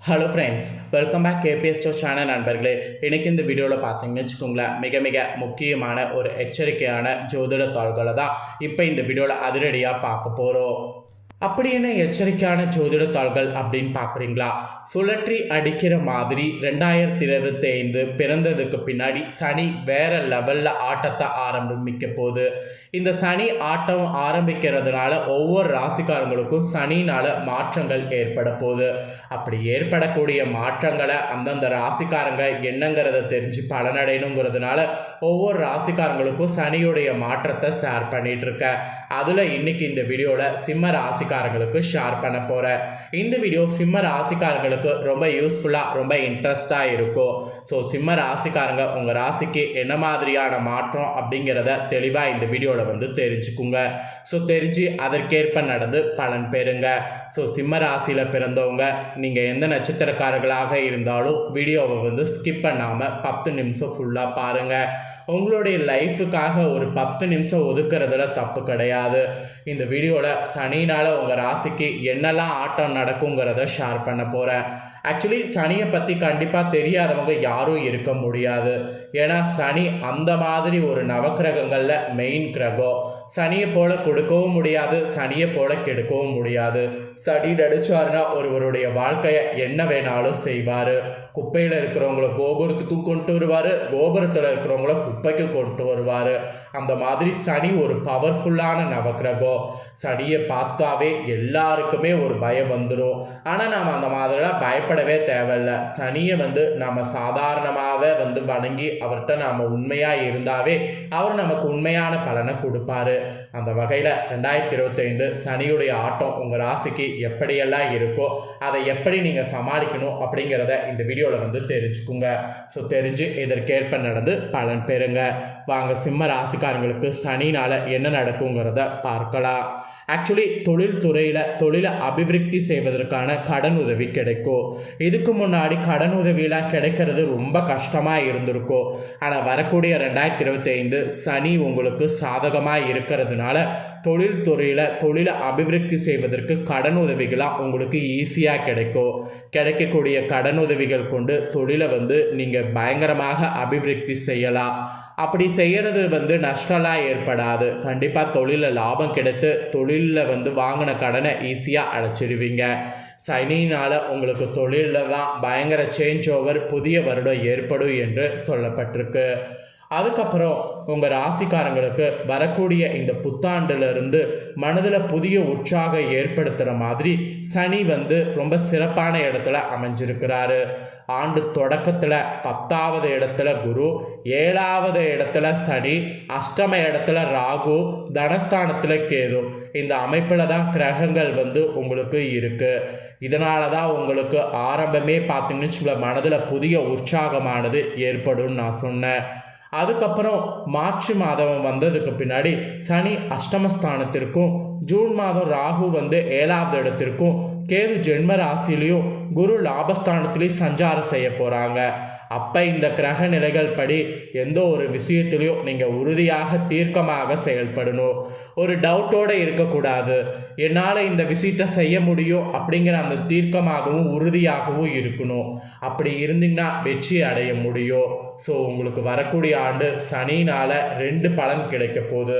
Hello friends welcome back KPS channel நண்பர்களே. இன்னைக்கு இந்த வீடியோவில் பார்த்தீங்கன்னு வச்சுக்கோங்களேன் மிக மிக முக்கியமான ஒரு எச்சரிக்கையான ஜோதிட தாள்களை தான் இப்போ இந்த வீடியோவில் அதிரடியாக பார்க்க போகிறோம் அப்படி என்ன எச்சரிக்கையான ஜோதிடத்தாள்கள் அப்படின்னு பார்க்குறீங்களா? சுழற்றி அடிக்கிற மாதிரி ரெண்டாயிரத்தி இருபத்தி ஐந்து பிறந்ததுக்கு பின்னாடி சனி வேற லெவலில் ஆட்டத்தை ஆரம்பிக்க போகுது. இந்த சனி ஆட்டம் ஆரம்பிக்கிறதுனால ஒவ்வொரு ராசிக்காரங்களுக்கும் சனினால மாற்றங்கள் ஏற்பட போகுது. அப்படி ஏற்படக்கூடிய மாற்றங்களை அந்தந்த ராசிக்காரங்க என்னங்கிறத தெரிஞ்சு பலனடையணுங்கிறதுனால ஒவ்வொரு ராசிக்காரங்களுக்கும் சனியுடைய மாற்றத்தை ஷேர் பண்ணிட்டு இருக்கேன் அதில் இன்னைக்கு இந்த வீடியோவில் சிம்ம ராசிக்காரங்களுக்கு ஷேர் பண்ண போகிறேன் இந்த வீடியோ சிம்ம ராசிக்காரங்களுக்கு ரொம்ப யூஸ்ஃபுல்லாக ரொம்ப இன்ட்ரெஸ்டாக இருக்கும். ஸோ சிம்ம ராசிக்காரங்க உங்கள் ராசிக்கு என்ன மாதிரியான மாற்றம் அப்படிங்கிறத தெளிவாக இந்த வீடியோவில் வந்து தெரிஞ்சுக்குங்க. ஸோ தெரிஞ்சு அதற்கேற்ப நடந்து பலன் பெறுங்க. ஸோ சிம்ம ராசியில் பிறந்தவங்க நீங்கள் எந்த நட்சத்திரக்காரர்களாக இருந்தாலும் வீடியோவை வந்து ஸ்கிப் பண்ணாமல் பத்து நிமிஷம் ஃபுல்லாக பாருங்கள் உங்களுடைய லைஃபுக்காக ஒரு பத்து நிமிஷம் ஒதுக்குறதுல தப்பு கிடையாது. இந்த வீடியோவில் சனினால் உங்கள் ராசிக்கு என்னெல்லாம் ஆட்டம் நடக்குங்கிறத ஷேர் பண்ண போகிறேன் ஆக்சுவலி சனியை பற்றி கண்டிப்பாக தெரியாதவங்க யாரும் இருக்க முடியாது. ஏன்னா சனி அந்த மாதிரி ஒரு நவக்கிரகங்களில் மெயின் கிரகம். சனியை போல கொடுக்கவும் முடியாது சனியை போல கெடுக்கவும் முடியாது. சனி நடிச்சாருன்னா ஒருவருடைய வாழ்க்கையை என்ன வேணாலும் செய்வார். குப்பையில் இருக்கிறவங்கள கோபுரத்துக்கு கொண்டு வருவார் கோபுரத்தில் இருக்கிறவங்கள குப்பைக்கு கொண்டு வருவார். அந்த மாதிரி சனி ஒரு பவர்ஃபுல்லான நவக்கிரகம். சனியை பார்த்தாவே எல்லாருக்குமே ஒரு பயம் வந்துடும் ஆனால் நாம் அந்த மாதிரிலாம் பயப்படவே தேவையில்ல. சனியை வந்து நம்ம சாதாரணமாகவே வந்து வணங்கி அவர்கிட்ட நாம் உண்மையாக இருந்தாவே அவர் நமக்கு உண்மையான பலனை கொடுப்பாரு. அந்த வகையில் ரெண்டாயிரத்தி இருபத்தைந்து சனியுடைய ஆட்டம் உங்கள் ராசிக்கு எப்படியெல்லாம் இருக்கோ அதை எப்படி நீங்கள் சமாளிக்கணும் அப்படிங்கிறத இந்த வீடியோவில் வந்து தெரிஞ்சுக்குங்க. ஸோ தெரிஞ்சு இதற்கேற்ப நடந்து பலன் பெறுங்க. வாங்க சிம்ம ராசிக்காரங்களுக்கு சனினால் என்ன நடக்குங்கிறத பார்க்கலாம். ஆக்சுவலி தொழில்துறையில் தொழிலை அபிவிருத்தி செய்வதற்கான கடன் உதவி கிடைக்கும் இதுக்கு முன்னாடி கடன் உதவியெலாம் கிடைக்கிறது ரொம்ப கஷ்டமாக இருந்திருக்கும் ஆனால் வரக்கூடிய ரெண்டாயிரத்தி இருபத்தைந்து சனி உங்களுக்கு சாதகமாக இருக்கிறதுனால தொழில்துறையில் தொழிலை அபிவிருத்தி செய்வதற்கு கடன் உதவிகளாக உங்களுக்கு ஈஸியாக கிடைக்கும் கிடைக்கக்கூடிய கடன் உதவிகள் கொண்டு தொழிலை வந்து நீங்கள் பயங்கரமாக அபிவிருத்தி செய்யலாம். அப்படி செய்கிறது வந்து நஷ்டம்லாம் ஏற்படாது. கண்டிப்பாக தொழிலில் லாபம் கிடைத்து தொழிலில் வந்து வாங்கின கடனை ஈஸியாக அடைச்சிடுவீங்க சனினால் உங்களுக்கு தொழிலில் தான் பயங்கர சேஞ்ச் ஓவர் புதிய வருடம் ஏற்படும் என்று சொல்லப்பட்டிருக்கு. அதுக்கப்புறம் உங்கள் ராசிக்காரங்களுக்கு வரக்கூடிய இந்த புத்தாண்டுலேருந்து மனதில் புதிய உற்சாகம் ஏற்படுத்துகிற மாதிரி சனி வந்து ரொம்ப சிறப்பான இடத்துல அமைஞ்சிருக்கிறாரு. ஆண்டு தொடக்கத்தில் பத்தாவது இடத்துல குரு ஏழாவது இடத்துல சனி அஷ்டம இடத்துல ராகு தனஸ்தானத்தில் கேது. இந்த அமைப்பில் தான் கிரகங்கள் வந்து உங்களுக்கு இருக்குது இதனால தான் உங்களுக்கு ஆரம்பமே பார்த்தீங்கன்னு சொல்ல மனதில் புதிய உற்சாகமானது ஏற்படும் நான் சொன்னேன். அதுக்கப்புறம் மார்ச் மாதம் வந்ததுக்கு பின்னாடி சனி அஷ்டமஸ்தானத்திற்கும் ஜூன் மாதம் ராகு வந்து ஏழாவது இடத்திற்கும் கேது ஜென்ம ராசிலையும் குரு லாபஸ்தானத்திலையும் சஞ்சாரம் செய்ய போகிறாங்க அப்போ இந்த கிரக நிலைகள் படி எந்த ஒரு விஷயத்திலையும் நீங்கள் உறுதியாக தீர்க்கமாக செயல்படணும். ஒரு டவுட்டோடு இருக்கக்கூடாது. என்னால் இந்த விஷயத்த செய்ய முடியும் அப்படிங்கிற அந்த தீர்க்கமாகவும் உறுதியாகவும் இருக்கணும். அப்படி இருந்தீங்கன்னா வெற்றி அடைய முடியும். ஸோ உங்களுக்கு வரக்கூடிய ஆண்டு சனினால் ரெண்டு பலன் கிடைக்க போகுது.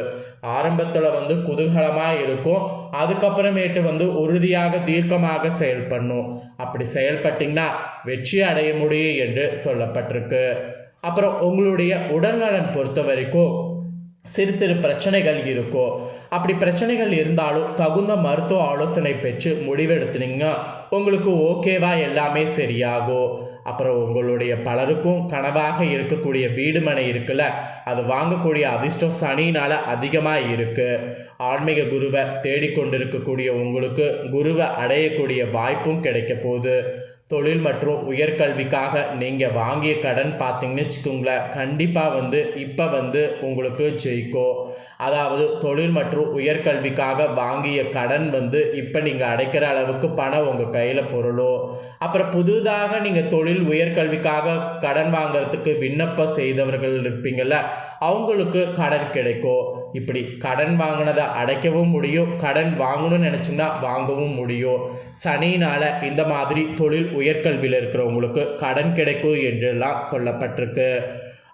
ஆரம்பத்தில் வந்து குதூகலமாக இருக்கும். அதுக்கப்புறமேட்டு வந்து உறுதியாக தீர்க்கமாக செயல்படணும். அப்படி செயல்பட்டிங்கன்னா வெற்றி அடைய முடியும் என்று சொல்லப்பட்டிருக்கு. அப்புறம் உங்களுடைய உடல்நலன் பொறுத்த வரைக்கும் சிறு சிறு பிரச்சனைகள் இருக்கும். அப்படி பிரச்சனைகள் இருந்தாலும் தகுந்த மருத்துவ ஆலோசனை பெற்று முடிவெடுத்துனீங்கன்னா உங்களுக்கு ஓகேவா எல்லாமே சரியாகும். அப்புறம் உங்களுடைய பலருக்கும் கனவாக இருக்கக்கூடிய வீடு மனை இருக்குல்ல அது வாங்கக்கூடிய அதிர்ஷ்டம் சனினால் அதிகமாக இருக்குது ஆன்மீக குருவை தேடிக்கொண்டிருக்கக்கூடிய உங்களுக்கு குருவை அடையக்கூடிய வாய்ப்பும் கிடைக்க போகுது. தொழில் மற்றும் உயர்கல்விக்காக நீங்கள் வாங்கிய கடன் பார்த்தீங்கன்னு வச்சுக்கோங்களேன் கண்டிப்பாக வந்து இப்போ வந்து உங்களுக்கு ஜெயிக்கும். அதாவது தொழில் மற்றும் உயர்கல்விக்காக வாங்கிய கடன் வந்து இப்போ நீங்கள் அடைக்கிற அளவுக்கு பணம் உங்கள் கையில் பொருளோ அப்புறம் புதுதாக நீங்கள் தொழில் உயர்கல்விக்காக கடன் வாங்குறதுக்கு விண்ணப்பம் செய்தவர்கள் இருப்பீங்கள்ல அவங்களுக்கு கடன் கிடைக்கும் இப்படி கடன் வாங்கினதை அடைக்கவும் முடியும் கடன் வாங்கணும்னு நினச்சிங்கன்னா வாங்கவும் முடியும். சனினால் இந்த மாதிரி தொழில் உயர்கல்வியில் இருக்கிறவங்களுக்கு கடன் கிடைக்கும் என்றெல்லாம் சொல்லப்பட்டிருக்கு.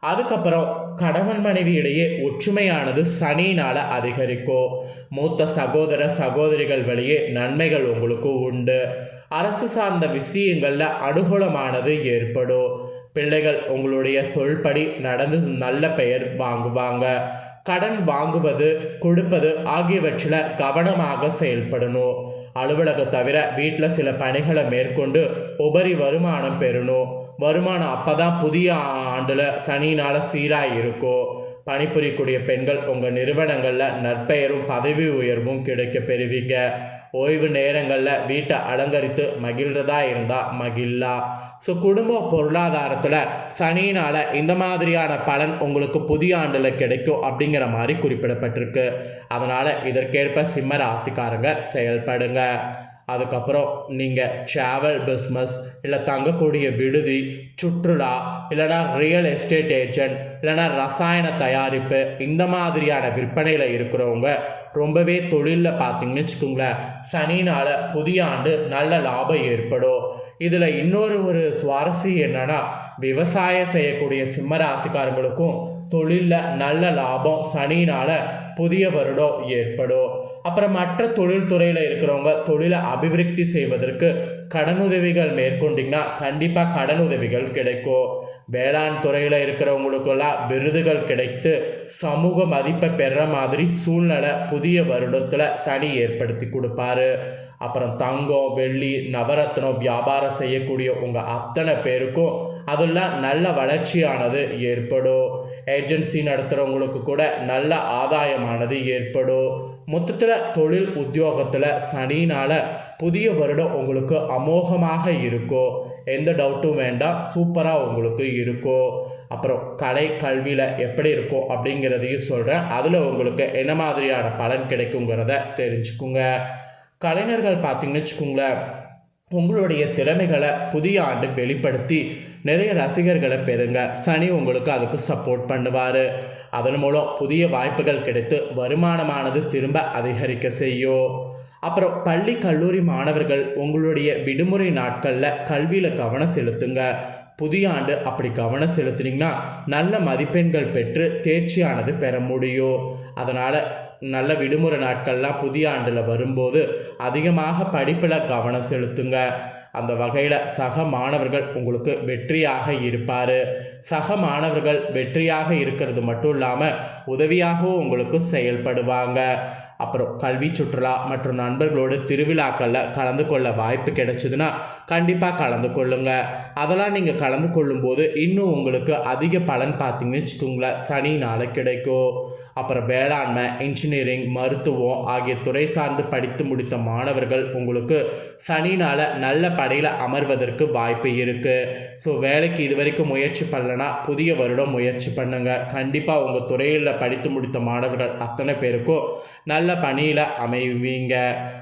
அதுக்கப்புறம் கணவன் மனைவி இடையே ஒற்றுமையானது சனினால் அதிகரிக்கும். மூத்த சகோதர சகோதரிகள் வழியே நன்மைகள் உங்களுக்கு உண்டு. அரசு சார்ந்த விஷயங்களில் அனுகூலமானது ஏற்படும். பிள்ளைகள் உங்களுடைய சொல்படி நடந்து நல்ல பெயர் வாங்குவாங்க. கடன் வாங்குவது கொடுப்பது ஆகியவற்றில் கவனமாக செயல்படணும். அலுவலகம் தவிர வீட்டில் சில பணிகளை மேற்கொண்டு உபரி வருமானம் பெறணும். வருமானம் அப்போ தான் புதிய ஆண்டில் சனினால் சீராக இருக்கும் பணிபுரியக்கூடிய பெண்கள் உங்கள் நிறுவனங்களில் நற்பெயரும் பதவி உயர்வும் கிடைக்க பெறுவீங்க. ஓய்வு நேரங்களில் வீட்டை அலங்கரித்து மகிழ்றதா இருந்தால் மகிழலாம் ஸோ குடும்ப பொருளாதாரத்தில் சனினால் இந்த மாதிரியான பலன் உங்களுக்கு புதிய ஆண்டில் கிடைக்கும் அப்படிங்கிற மாதிரி குறிப்பிடப்பட்டிருக்கு. அதனால் இதற்கேற்ப சிம்ம ராசிக்காரங்க செயல்படுங்க. அதுக்கப்புறம் நீங்கள் ட்ராவல் பிஸ்னஸ் இல்லை தங்கக்கூடிய விடுதி சுற்றுலா இல்லைனா ரியல் எஸ்டேட் ஏஜென்ட் இல்லைனா ரசாயன தயாரிப்பு இந்த மாதிரியான விற்பனையில் இருக்கிறவங்க ரொம்பவே தொழிலில் பார்த்தீங்கன்னு வச்சுக்கோங்களேன் சனினால் புதிய ஆண்டு நல்ல லாபம் ஏற்படும். இதில் இன்னொரு ஒரு சுவாரஸ்யம் என்னென்னா விவசாயம் செய்யக்கூடிய சிம்ம ராசிக்காரங்களுக்கும் தொழிலில் நல்ல லாபம் சனினால் புதிய வருடம் ஏற்படும். அப்புறம் மற்ற தொழில்துறையில் இருக்கிறவங்க தொழிலை அபிவிருத்தி செய்வதற்கு கடனுதவிகள் மேற்கொண்டிங்கன்னா கண்டிப்பாக கடனுதவிகள் கிடைக்கும். வேளாண் துறையில் இருக்கிறவங்களுக்கெல்லாம் விருதுகள் கிடைத்து சமூக மதிப்பை பெற மாதிரி சூழ்நிலை புதிய வருடத்தில் சனி ஏற்படுத்தி கொடுப்பாரு. அப்புறம் தங்கம் வெள்ளி நவரத்னம் வியாபாரம் செய்யக்கூடிய உங்கள் அத்தனை பேருக்கும் அதெல்லாம் நல்ல வளர்ச்சியானது ஏற்படும். ஏஜென்சி நடத்துகிறவங்களுக்கு கூட நல்ல ஆதாயமானது ஏற்படும். மொத்தத்தில் தொழில் உத்தியோகத்தில் சனினால் புதிய வருடம் உங்களுக்கு அமோகமாக இருக்கும் எந்த டவுட்டும் வேண்டாம். சூப்பராக உங்களுக்கு இருக்கும் அப்புறம் கலை கல்வியில் எப்படி இருக்கும் அப்படிங்கிறதையும் சொல்கிறேன் அதில் உங்களுக்கு என்ன மாதிரியான பலன் கிடைக்குங்கிறத தெரிஞ்சுக்குங்க. கலைஞர்கள் பார்த்தீங்கன்னு வச்சுக்கோங்களேன் உங்களுடைய திறமைகளை புதிய ஆண்டு வெளிப்படுத்தி நிறைய ரசிகர்களை பெறுங்க. சனி உங்களுக்கு அதுக்கு சப்போர்ட் பண்ணுவார். அதன் மூலம் புதிய வாய்ப்புகள் கிடைத்து வருமானமானது திரும்ப அதிகரிக்க செய்யும். அப்புறம் பள்ளி கல்லூரி மாணவர்கள் உங்களுடைய விடுமுறை நாட்களில் கல்வியில் கவனம் செலுத்துங்க. புதிய ஆண்டு அப்படி கவனம் செலுத்துனீங்கன்னா நல்ல மதிப்பெண்கள் பெற்று தேர்ச்சியானது பெற முடியும். அதனால் நல்ல விடுமுறை நாட்கள்லாம் புதிய ஆண்டில் வரும்போது அதிகமாக படிப்பில் கவனம் செலுத்துங்க. அந்த வகையில் சக மாணவர்கள் உங்களுக்கு வெற்றியாக இருப்பார். சக மாணவர்கள் வெற்றியாக இருக்கிறது மட்டும் இல்லாமல் உதவியாகவும் உங்களுக்கு செயல்படுவாங்க. அப்புறம் கல்வி சுற்றுலா மற்றும் நண்பர்களோடு திருவிழாக்களில் கலந்து கொள்ள வாய்ப்பு கிடைச்சதுன்னா கண்டிப்பாக கலந்து கொள்ளுங்க. அதெல்லாம் நீங்கள் கலந்து கொள்ளும்போது இன்னும் உங்களுக்கு அதிக பலன் பார்த்தீங்கன்னு வச்சுக்கோங்களேன் சனி நாளை கிடைக்கும். அப்புறம் வேளாண்மை இன்ஜினியரிங் மருத்துவம் ஆகிய துறை சார்ந்து படித்து முடித்த மாணவர்கள் உங்களுக்கு சனினால் நல்ல படையில் அமர்வதற்கு வாய்ப்பு இருக்குது ஸோ வேலைக்கு இது வரைக்கும் முயற்சி பண்ணலனா புதிய வருடம் முயற்சி பண்ணுங்கள் கண்டிப்பாக உங்கள் துறையில் படித்து முடித்த மாணவர்கள் அத்தனை பேருக்கும் நல்ல பணியில் அமைவீங்க.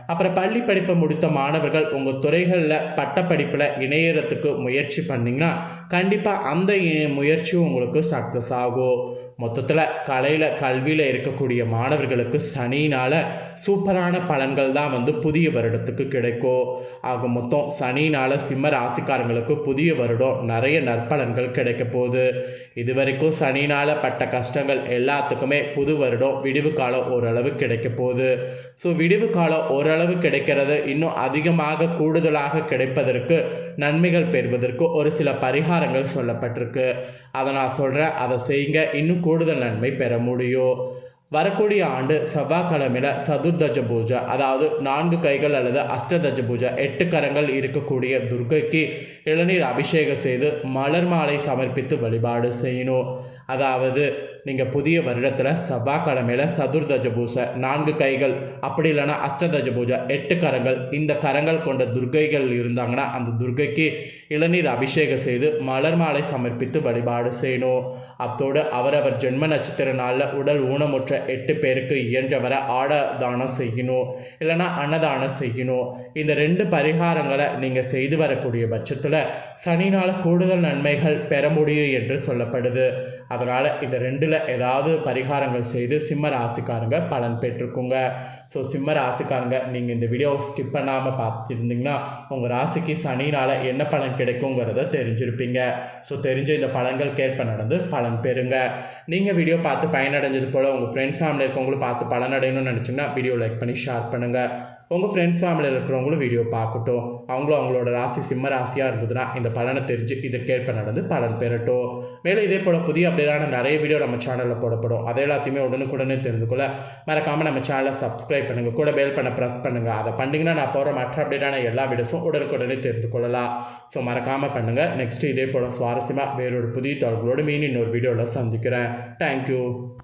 அப்புறம் பள்ளி படிப்பை முடித்த மாணவர்கள் உங்கள் துறைகளில் பட்டப்படிப்பில் இணையறதுக்கு முயற்சி பண்ணிங்கன்னா கண்டிப்பாக அந்த முயற்சியும் உங்களுக்கு சக்ஸஸ் ஆகும். மொத்தத்தில் கலையில் கல்வியில் இருக்கக்கூடிய மாணவர்களுக்கு சனினால் சூப்பரான பலன்கள் தான் வந்து புதிய வருடத்துக்கு கிடைக்கும். ஆக மொத்தம் சனினால் சிம்ம ராசிக்காரங்களுக்கு புதிய வருடம் நிறைய நற்பலன்கள் கிடைக்க போகுது. இது வரைக்கும் சனினால் பட்ட கஷ்டங்கள் எல்லாத்துக்குமே புது வருடம் விடிவு காலம் ஓரளவு கிடைக்க போகுது. ஸோ விடிவு காலம் ஓரளவு கிடைக்கிறது. இன்னும் அதிகமாக கூடுதலாக கிடைப்பதற்கு நன்மைகள் பெறுவதற்கு ஒரு சில பரிகாரங்கள் சொல்லப்பட்டிருக்கு. அதை நான் சொல்கிறேன் அதை செய்யுங்க. இன்னும் கூடுதல் நன்மை பெற முடியும். வரக்கூடிய ஆண்டு செவ்வாய்க்கிழமையில் சதுர்தஜ பூஜை அதாவது நான்கு கைகள் அல்லது அஷ்டதஜ பூஜை எட்டு கரங்கள் இருக்கக்கூடிய துர்கைக்கு இளநீர் அபிஷேகம் செய்து மலர் மாலை சமர்ப்பித்து வழிபாடு செய்யணும். அதாவது நீங்கள் புதிய வருடத்தில் செவ்வாய்க்கிழமையில் சதுர்தஜ பூஜை நான்கு கைகள் அப்படி இல்லைன்னா அஷ்டதஜ பூஜை எட்டு கரங்கள் இந்த கரங்கள் கொண்ட துர்கைகள் இருந்தாங்கன்னா அந்த துர்கைக்கு இளநீர் அபிஷேகம் செய்து மலர் மாலை சமர்ப்பித்து வழிபாடு செய்யணும். அத்தோடு அவரவர் ஜென்ம நட்சத்திர நாளில் உடல் ஊனமுற்ற எட்டு பேருக்கு இயன்றவரை ஆட தானம் செய்யணும். இல்லைன்னா அன்னதானம் செய்யணும். இந்த ரெண்டு பரிகாரங்களை நீங்கள் செய்து வரக்கூடிய பட்சத்தில் சனினால் கூடுதல் நன்மைகள் பெற முடியும் என்று சொல்லப்படுது. அதனால் இந்த ரெண்டில் ஏதாவது பரிகாரங்கள் செய்து சிம்ம ராசிக்காரங்க பலன் பெற்றுக்குங்க. ஸோ சிம்ம ராசிக்காரங்க நீங்கள் இந்த வீடியோவை ஸ்கிப் பண்ணாமல் பார்த்துருந்தீங்கன்னா உங்கள் ராசிக்கு சனினால் என்ன பலன் கிடைக்குங்கிறத தெரிஞ்சிருப்பீங்க. ஸோ தெரிஞ்ச இந்த பலன்கள் கேட்ப நடந்து பலன் பெறுங்க. நீங்கள் வீடியோ பார்த்து பயனடைஞ்சது போல் உங்கள் ஃப்ரெண்ட்ஸ் ஃபேமிலி இருக்கவங்களும் பார்த்து பலனடையணும்னு நினச்சிங்கன்னா வீடியோ லைக் பண்ணி ஷேர் பண்ணுங்கள் உங்கள் ஃப்ரெண்ட்ஸ் ஃபேமிலியில் இருக்கிறவங்களும் வீடியோ பார்க்கட்டும். அவங்களும் அவங்களோட ராசி சிம்ம ராசியாக இருந்ததுன்னா இந்த பலனை தெரிஞ்சு இதற்கேற்ப நடந்து பலன் பெறட்டும். மேலும் இதே போல் புதிய அப்டேட்டான நிறைய வீடியோ நம்ம சேனலில் போடப்படும். அதை எல்லாத்தையுமே உடனுக்குடனே தெரிந்து கொள்ள மறக்காமல் நம்ம சேனலை சப்ஸ்கிரைப் பண்ணுங்கள் கூட பெல் பண்ண ப்ரெஸ் பண்ணுங்கள் அதை பண்ணிங்கன்னா நான் போகிற மற்ற அப்டேட்டான எல்லா வீடியோஸும் உடனுக்குடனே தெரிந்து கொள்ளலாம். ஸோ மறக்காமல் பண்ணுங்கள் நெக்ஸ்ட்டு இதே போல் சுவாரஸ்யமாக வேறொரு புதிய தொடர்களோடு மீன் இன்னொரு வீடியோவில் சந்திக்கிறேன். தேங்க்யூ